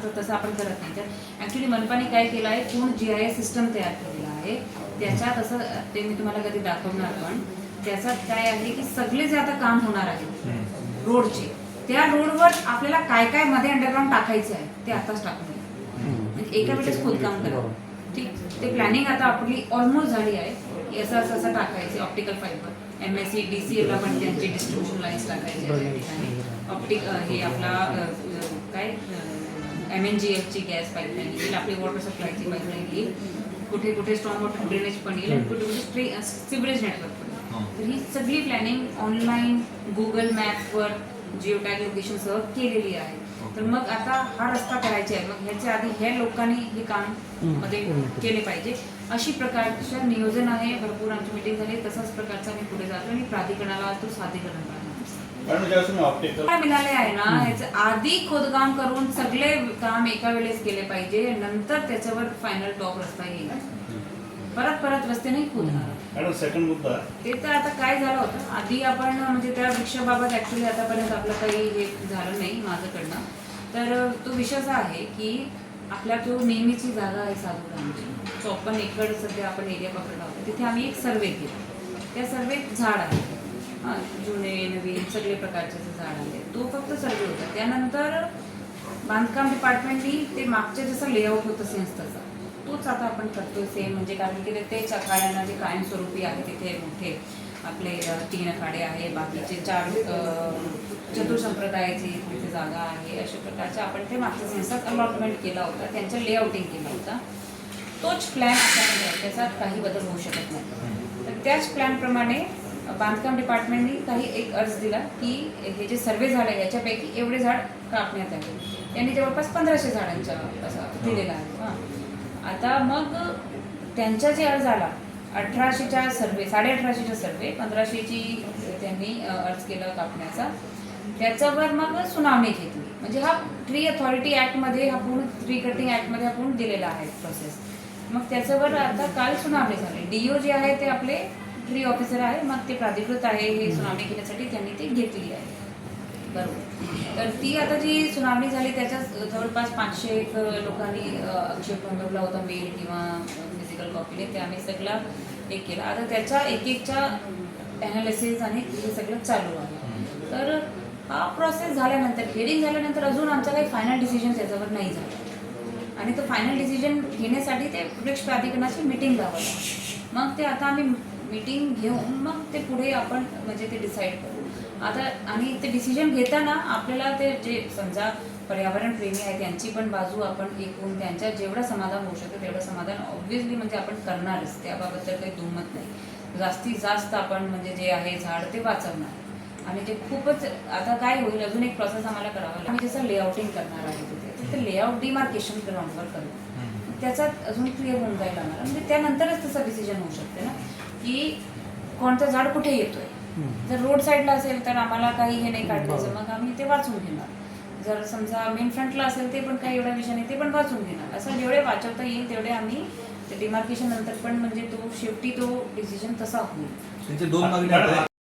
असं तसं आपण करत नाही. तर ऍक्च्युली मनपाने काय केलं आहे पूर्ण जी आय एस सिस्टम तयार केलेलं आहे. त्याच्यात असं ते मी तुम्हाला कधी दाखवणार पण त्याच्यात काय आहे की सगळे जे आता काम होणार आहे रोडचे त्या रोडवर आपल्याला काय काय मध्ये अंडरग्राऊंड टाकायचं आहे ते आताच टाकून. म्हणजे एका वेळेस खोदकाम करा. ठीक? ते प्लॅनिंग आता आपली ऑलमोस्ट झाली आहे. असं असं असं टाकायचे optical fibre M S C D C एला पण त्यांची डिस्ट्रीब्युशन लाईन्स टाकायचे ऑप्टिक हे आपला काय एम एन जी एफची गॅस पाईपलाईन येईल आपली वॉटर सप्लायची पाईपलाईन येईल. कुठे कुठे स्ट्रॉंग वॉटर ड्रेनेज पण येईल आणि कुठे कुठे स्ट्री सिवरेज नेटवर्क पण. तर ही सगळी प्लॅनिंग ऑनलाईन गुगल मॅपवर जिओ टॅग लोकेशन सह केलेली आहे. तर मग आता हा रस्ता करायचा आहे. मग ह्याच्या आधी ह्या लोकांनी हे काममध्ये केले पाहिजे. अशी प्रकारचं नियोजन आहे. भरपूर आमची मिटिंग झाली. तसाच प्रकारचा मी पुढे जातो आणि प्राधिकरणाला तो सादरीकरण करणार मिळाले आहे ना ह्याचं आधी खोदकाम करून सगळे काम एका वेळेस केले पाहिजे नंतर त्याच्यावर फायनल टॉप रस्ता येईल. परत परत रस्ते नाही खोदणार. मॅडम सेकंड मुद्दा. ते तर आता काय झालं होतं? आधी आपण म्हणजे त्या वृक्षाबाबत ऍक्च्युली आतापर्यंत आपलं काही हे झालं नाही माझ्याकडनं. तर तो विषय असा आहे की आपल्या जो नेहमीची जागा आहे साधूरामची. चोपन्न एकर सध्या आपण एरिया पकडला होता. तिथे आम्ही एक सर्वे केला. त्या सर्वेत झाड आहे. जुने नवीन सगळे प्रकारचे झाड आले तो फक्त सर्वे होता. त्यानंतर बांधकाम डिपार्टमेंटनी ते मागच्या जसं लेआउट होतं संस्थाचा तोच आता आपण करतोय सेम म्हणजे कारण की ते- तेच जे कायमस्वरूपी आहे तिथे मोठे आपले तीन आखाडे आहे बाकीचे चार अ, चतुर्संप्रदायाची तिथे जागा आहे. अशा प्रकारचे आपण ते मागच्या संस्थात अलॉटमेंट केला होता त्यांचं लेआउटिंग केला होता. तोच प्लॅन त्याच्यात काही बदल होऊ शकत नाही. तर त्याच प्लॅनप्रमाणे बांधकाम डिपार्टमेंटने काही एक अर्ज दिला की हे जे सर्वे झाड आहे याच्यापैकी एवढे झाड कापण्यात आले. त्यांनी जवळपास पंधराशे झाडांचा असा दिलेला आहे. हां. आता मग त्यांचा जे अर्ज आला अठराशेच्या सर्वे साडे अठराशेच्या सर्वे पंधराशेची त्यांनी अर्ज केला कापण्याचा. त्याच्यावर मग सुनावणी घेतली. म्हणजे हा ट्री अथॉरिटी ॲक्टमध्ये हा पूर्ण ट्री कटिंग ॲक्टमध्ये हा पूर्ण दिलेला आहे प्रोसेस मग त्याच्यावर आता काल सुनावणी झाली. डीओ जे आहे ते आपले फ्री ऑफिसर आहे मग ते प्राधिकृत आहे हे सुनावणी घेण्यासाठी त्यांनी ती घेतली आहे. बरोबर. तर ती आता जी सुनावणी झाली त्याच्यात जवळपास पाचशे एक लोकांनी आक्षेप नोंदवला होता मेल किंवा फिजिकल कॉपीने ते आम्ही सगळा हे केला. आता त्याच्या एक एकच्या ॲनालिसिस आणि हे सगळं चालू आहे. तर हा प्रोसेस झाल्यानंतर हिअरिंग झाल्यानंतर अजून आमचा काही फायनल डिसिजन त्याच्यावर नाही झाला. आणि तो फायनल डिसिजन घेण्यासाठी ते वृक्ष प्राधिकरणाची मिटिंग लावलं मग ते आता आम्ही मिटिंग घेऊन मग ते पुढे आपण म्हणजे ते डिसाईड करू. आता आणि ते डिसिजन घेताना आपल्याला ते जे समजा पर्यावरण प्रेमी आहे त्यांची पण बाजू आपण ऐकून त्यांच्या जेवढं समाधान होऊ शकतं तेवढं समाधान ऑब्व्हियसली म्हणजे आपण करणारच. त्याबाबत तर काही दुमत नाही. जास्तीत जास्त आपण म्हणजे जे आहे झाड ते वाचवणार. आणि ते खूपच आता काय होईल अजून एक प्रोसेस आम्हाला करावा लागेल. आम्ही जसं लेआउटिंग करणार आहे तिथे तिथे लेआउट डिमार्केशन ग्राउंडवर करू. त्याच्यात अजून क्लिअर होऊन जाईल आम्हाला. म्हणजे त्यानंतरच तसं डिसिजन होऊ शकते ना. की कोणतं झाड कुठे येतोय. जर रोड साईडला असेल तर आम्हाला काही हे नाही काढायचं. मग आम्ही ते वाचून घेणार. जर समजा मेन फ्रंटला असेल ते पण काही एवढा विषय नाही ते पण वाचून घेणार. असं जेवढे वाचवता येईल तेवढे आम्ही ते डिमार्केशन नंतर पण म्हणजे तो शेवटी तो डिसिजन तसा होईल. त्यांचे दोन